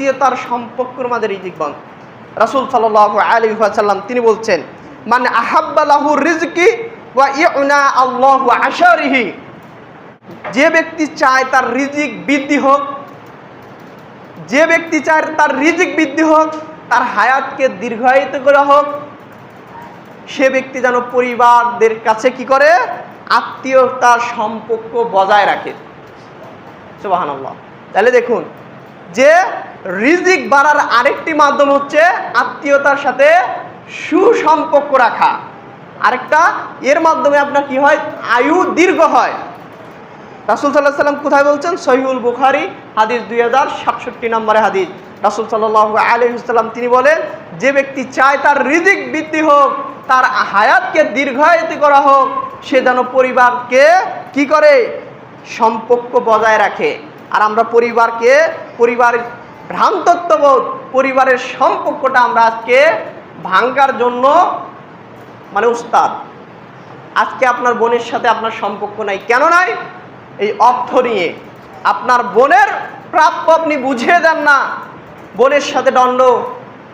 আত্মীয়তার সম্পর্কের মাঝে রিজিক বন্ধ রাসুল সাল্লাহ আলী সাল্লাম তিনি বলছেন মানে আহাব্বালাহু রিজকি আশারিহি। যে ব্যক্তি চায় তার রিজিক বৃদ্ধি হোক, যে ব্যক্তি চায় তার রিজিক বৃদ্ধি হোক, তার হায়াতকে দীর্ঘায়িত করা হোক, সে ব্যক্তি যেন পরিবারদের কাছে কি করে? আত্মীয়তার সম্পর্ক বজায় রাখে। সুবহানাল্লাহ। তাহলে দেখুন, যে রিজিক বাড়ার আরেকটি মাধ্যম হচ্ছে আত্মীয়তার সাথে সুসম্পর্ক রাখা। আরেকটা, এর মাধ্যমে আপনার কি হয়? আয়ু দীর্ঘ হয়। রাসুল সাল্লাহ সাল্লাম কোথায় বলছেন? সহিউল বুখারি, হাদিস দুই হাজার সাতষট্টি নম্বরে হাদিস। রাসুল সাল্লাহ আলহিসাল্লাম তিনি বলেন, যে ব্যক্তি চায় তার রিজিক বৃদ্ধি হোক, তার হায়াতকে দীর্ঘায়িত করা হোক, সে যেন পরিবারকে কি করে? সম্পর্ক বজায় রাখে। আর আমরা পরিবারকে, পরিবার ভ্রান্তত্ববোধ পরিবারের সম্পর্কটা আমরা আজকে ভাঙ্গার জন্য মানে উস্তাদ, আজকে আপনার বোনের সাথে আপনার সম্পর্ক নাই। কেন নাই? এই অর্থ নিয়ে। আপনার বোনের প্রাপ্য আপনি বুঝিয়ে দেন না। বোনের সাথে দণ্ড,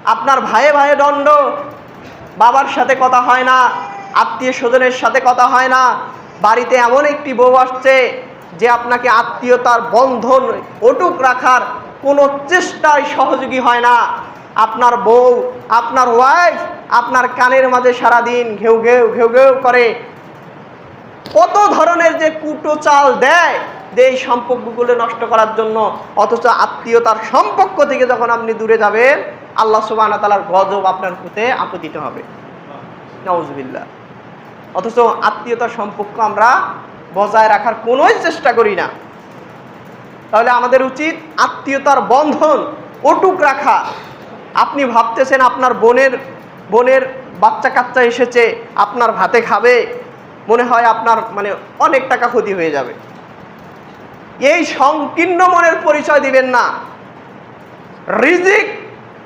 আপনার ভাইয়ে ভাইয়ে দণ্ড, বাবার সাথে কথা হয় না, আত্মীয় স্বজনের সাথে কথা হয় না। বাড়িতে এমন একটি বউ আসছে যে আপনাকে আত্মীয়তার বন্ধন অটুক রাখার কোনো চেষ্টায় সহযোগী হয় না। আপনার বউ, আপনার ওয়াইফ আপনার কানের মাঝে সারাদিন ঘেউ ঘেউ ঘেউ ঘেউ করে। কত ধরনের যে কুটো চাল দেয়, যে এই সম্পর্কগুলো নষ্ট করার জন্য, অথচ আত্মীয়তার সম্পর্ক থেকে যখন আপনি দূরে যাবেন, আল্লাহ সুবাহ তালার গজব আপনার প্রতি আপতিত হবে। নওয়াজবিল্লা অথচ আত্মীয়তার সম্পর্ক আমরা বজায় রাখার কোনোই চেষ্টা করি না। তাহলে আমাদের উচিত আত্মীয়তার বন্ধন অটুক রাখা। আপনি ভাবতেছেন আপনার বোনের বোনের বাচ্চা কাচ্চা এসেছে, আপনার ভাতে খাবে, মনে হয় আপনার মানে অনেক টাকা ক্ষতি হয়ে যাবে। এই সংকীর্ণ মনের পরিচয় দিবেন না। রিজিক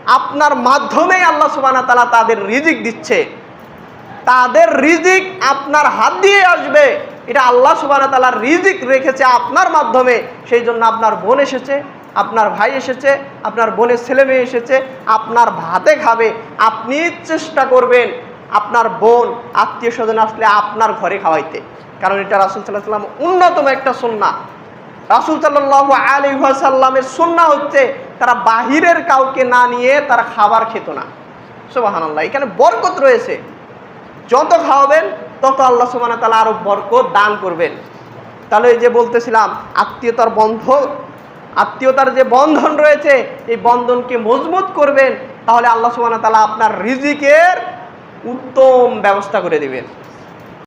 আপনার মাধ্যমেই আল্লাহ সুবানা তালা তাদের রিজিক দিচ্ছে। তাদের রিজিক আপনার হাত দিয়ে আসবে। এটা আল্লাহ সুবানা তালা রিজিক রেখেছে আপনার মাধ্যমে, সেই জন্য আপনার বোন এসেছে, আপনার ভাই এসেছে, আপনার বোনের ছেলে মেয়ে এসেছে, আপনার ভাতে খাবে, আপনি চেষ্টা করবেন আপনার বোন, আত্মীয় স্বজন আসলে আপনার ঘরে খাওয়াইতে। কারণ এটা রাসুল সাল্লাহ সাল্লাম অন্যতম একটা সন্না। রাসুল সাল্লাহ আলী সাল্লামের সন্না হচ্ছে, তারা বাহিরের কাউকে না নিয়ে তারা খাবার খেত না। সুবাহান্লাহ এখানে বরকত রয়েছে। যত খাওয়াবেন তত আল্লাহ সুবাহ তালা আরও বরকত দান করবেন। তাহলে এই যে বলতেছিলাম, আত্মীয়তার বন্ধ আত্মীয়তার যে বন্ধন রয়েছে, এই বন্ধনকে মজবুত করবেন, তাহলে আল্লাহ সুবাহ তালা আপনার রিজিকের উত্তম ব্যবস্থা করে দিবেন।